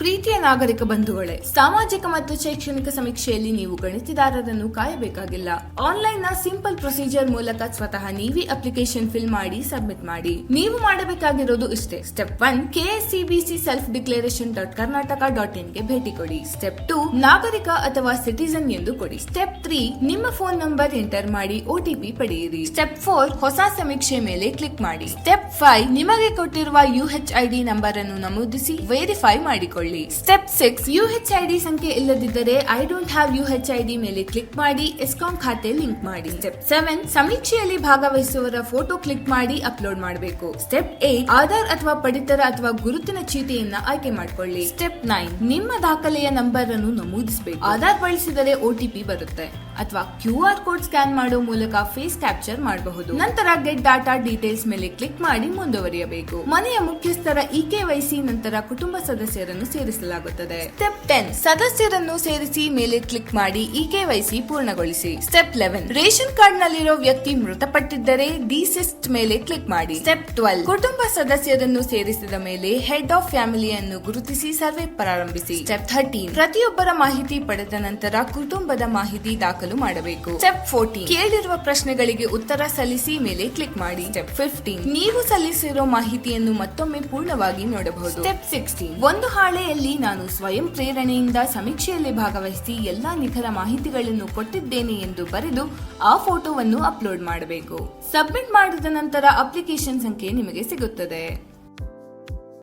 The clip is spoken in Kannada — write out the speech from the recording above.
ಪ್ರೀತಿಯ ನಾಗರಿಕ ಬಂಧುಗಳೇ, ಸಾಮಾಜಿಕ ಮತ್ತು ಶೈಕ್ಷಣಿಕ ಸಮೀಕ್ಷೆಯಲ್ಲಿ ನೀವು ಗಣಿತದಾರರನ್ನು ಕಾಯಬೇಕಾಗಿಲ್ಲ. ಆನ್ಲೈನ್ನ ಸಿಂಪಲ್ ಪ್ರೊಸೀಜರ್ ಮೂಲಕ ಸ್ವತಃ ನೀವೇ ಅಪ್ಲಿಕೇಶನ್ ಫಿಲ್ ಮಾಡಿ, ಸಬ್ಮಿಟ್ ಮಾಡಿ. ನೀವು ಮಾಡಬೇಕಾಗಿರೋದು ಇಷ್ಟೇ. Step one KSCBC self declaration dot Karnataka dot ಇನ್ಗೆ ಭೇಟಿ ಕೊಡಿ. ಸ್ಟೆಪ್ ಟು, ನಾಗರಿಕ ಅಥವಾ ಸಿಟಿಸನ್ ಎಂದು ಕೊಡಿ. ಸ್ಟೆಪ್ ತ್ರೀ, ನಿಮ್ಮ ಫೋನ್ ನಂಬರ್ ಎಂಟರ್ ಮಾಡಿ ಒಟಿಪಿ ಪಡೆಯಿರಿ. ಸ್ಟೆಪ್ ಫೋರ್, ಹೊಸ ಸಮೀಕ್ಷೆ ಮೇಲೆ ಕ್ಲಿಕ್ ಮಾಡಿ. ಸ್ಟೆಪ್ ಫೈವ್, ನಿಮಗೆ ಕೊಟ್ಟಿರುವ ಯುಎಚ್ ಐಡಿ ನಂಬರ್ ಅನ್ನು ನಮೂದಿಸಿ, ವೆರಿಫೈ ಮಾಡಿಕೊಳ್ಳಿ. Step six U H I D ಸಂಖ್ಯೆ ಇಲ್ಲದಿದ್ದರೆ I don't have U H I D ಮೇಲೆ ಕ್ಲಿಕ್ ಮಾಡಿ ಎಸ್ಕಾಂ ಖಾತೆ ಲಿಂಕ್ ಮಾಡಿ. ಸ್ಟೆಪ್ ಸೆವೆನ್ ಸಮೀಕ್ಷೆಯಲ್ಲಿ ಭಾಗವಹಿಸುವವರ ಫೋಟೋ ಕ್ಲಿಕ್ ಮಾಡಿ ಅಪ್ಲೋಡ್ ಮಾಡಬೇಕು. ಸ್ಟೆಪ್ ಏಟ್ ಆಧಾರ್ ಅಥವಾ ಪಡಿತರ ಅಥವಾ ಗುರುತಿನ ಚೀಟಿಯನ್ನ ಆಯ್ಕೆ ಮಾಡಿಕೊಳ್ಳಿ. ಸ್ಟೆಪ್ ನೈನ್ ನಿಮ್ಮ ದಾಖಲೆಯ ನಂಬರ್ ಅನ್ನು ನಮೂದಿಸಬೇಕು. ಆಧಾರ್ ಬಳಸಿದರೆ ಒಟಿಪಿ ಬರುತ್ತೆ. ಅಥವಾ ಕ್ಯೂ ಆರ್ ಕೋಡ್ ಸ್ಕ್ಯಾನ್ ಮಾಡೋ ಮೂಲಕ ಫೇಸ್ ಕ್ಯಾಪ್ಚರ್ ಮಾಡಬಹುದು. ನಂತರ ಗೆಟ್ ಡಾಟಾ ಡೀಟೇಲ್ಸ್ ಮೇಲೆ ಕ್ಲಿಕ್ ಮಾಡಿ ಮುಂದುವರಿಯಬೇಕು. ಮನೆಯ ಮುಖ್ಯಸ್ಥರ ಇ ಇಕೆವೈಸಿ ನಂತರ ಕುಟುಂಬ ಸದಸ್ಯರನ್ನು ಸೇರಿಸಲಾಗುತ್ತದೆ. ಸ್ಟೆಪ್ ಟೆನ್, ಸದಸ್ಯರನ್ನು ಸೇರಿಸಿ ಮೇಲೆ ಕ್ಲಿಕ್ ಮಾಡಿ ಇ ಇಕೆವೈಸಿ ಪೂರ್ಣಗೊಳಿಸಿ. ಸ್ಟೆಪ್ ಲೆವೆನ್, ರೇಷನ್ ಕಾರ್ಡ್ ನಲ್ಲಿರೋ ವ್ಯಕ್ತಿ ಮೃತಪಟ್ಟಿದ್ದರೆ ಡಿಸಿಸ್ಟ್ ಮೇಲೆ ಕ್ಲಿಕ್ ಮಾಡಿ. ಸ್ಟೆಪ್ ಟ್ವೆಲ್, ಕುಟುಂಬ ಸದಸ್ಯರನ್ನು ಸೇರಿಸಿದ ಮೇಲೆ ಹೆಡ್ ಆಫ್ ಫ್ಯಾಮಿಲಿಯನ್ನು ಗುರುತಿಸಿ ಸರ್ವೆ ಪ್ರಾರಂಭಿಸಿ. ಸ್ಟೆಪ್ ಥರ್ಟೀನ್, ಪ್ರತಿಯೊಬ್ಬರ ಮಾಹಿತಿ ಪಡೆದ ನಂತರ ಕುಟುಂಬದ ಮಾಹಿತಿ ಮಾಡಬೇಕು. Step fourteen. ಕೇಳಿರುವ ಪ್ರಶ್ನೆಗಳಿಗೆ ಉತ್ತರ ಸಲ್ಲಿಸಿ ಮೇಲೆ ಕ್ಲಿಕ್ ಮಾಡಿ. Step fifteen. ನೀವು ಸಲ್ಲಿಸಿರೋ ಮಾಹಿತಿಯನ್ನು ಮತ್ತೊಮ್ಮೆ ಪೂರ್ಣವಾಗಿ ನೋಡಬಹುದು. Step sixteen. ಒಂದು ಹಾಳೆಯಲ್ಲಿ ನಾನು ಸ್ವಯಂ ಪ್ರೇರಣೆಯಿಂದ ಸಮೀಕ್ಷೆಯಲ್ಲಿ ಭಾಗವಹಿಸಿ ಎಲ್ಲಾ ನಿಖರ ಮಾಹಿತಿಗಳನ್ನು ಕೊಟ್ಟಿದ್ದೇನೆ ಎಂದು ಬರೆದು ಆ ಫೋಟೋವನ್ನು ಅಪ್ಲೋಡ್ ಮಾಡಬೇಕು. ಸಬ್ಮಿಟ್ ಮಾಡಿದ ನಂತರ ಅಪ್ಲಿಕೇಶನ್ ಸಂಖ್ಯೆ ನಿಮಗೆ ಸಿಗುತ್ತದೆ.